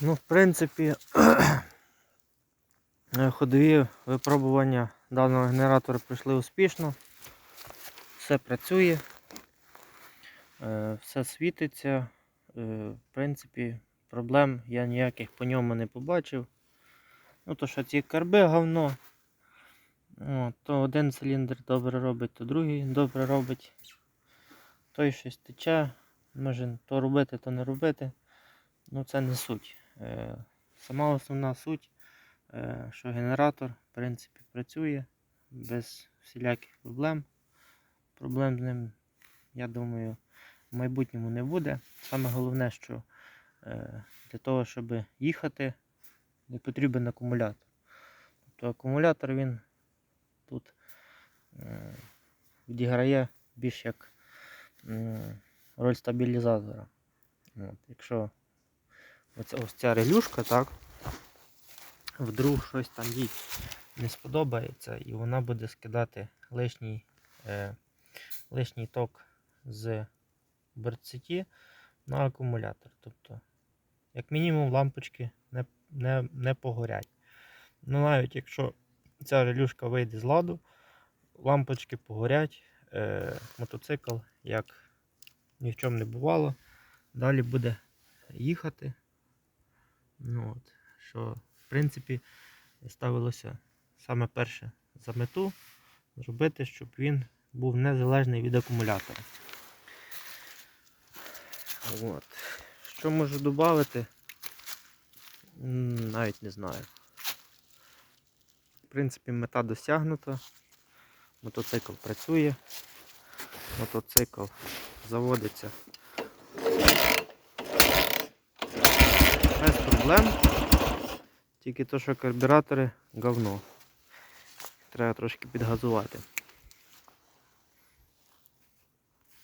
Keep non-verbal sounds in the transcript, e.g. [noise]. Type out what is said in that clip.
Ну, в принципі, [clears throat] ходові випробування даного генератора пройшли успішно. Все працює, е, все світиться. Е, В принципі, проблем я ніяких по ньому не побачив. Ну, то що ці карби говно. То один циліндр добре робить, то другий добре робить. Той щось тече. Може то робити, то не робити. Ну це не суть. Е, Сама основна суть, е, що генератор в принципі працює без всіляких проблем. Проблем з ним, я думаю, в майбутньому не буде. Саме головне, що е, для того, щоб їхати, не потрібен акумулятор. Тобто акумулятор він тут відіграє більш як роль стабілізатора. От, якщо оця, ось ця релюшка, так, вдруг щось там їй не сподобається, і вона буде скидати лишній, е, лишній ток з берцеті на акумулятор. Тобто, як мінімум, лампочки не, не, не погорять. Ну, навіть якщо ця релюшка вийде з ладу, лампочки погорять, е, мотоцикл, як ні в чому не бувало, далі буде їхати. Ну, от, що, в принципі, ставилося саме перше за мету зробити, щоб він був незалежний від акумулятора. От. Що можу додати? Навіть не знаю. В принципі, мета досягнута. Мотоцикл працює. Мотоцикл заводиться без проблем. Тільки то, що карбюратори говно. Треба трошки підгазувати.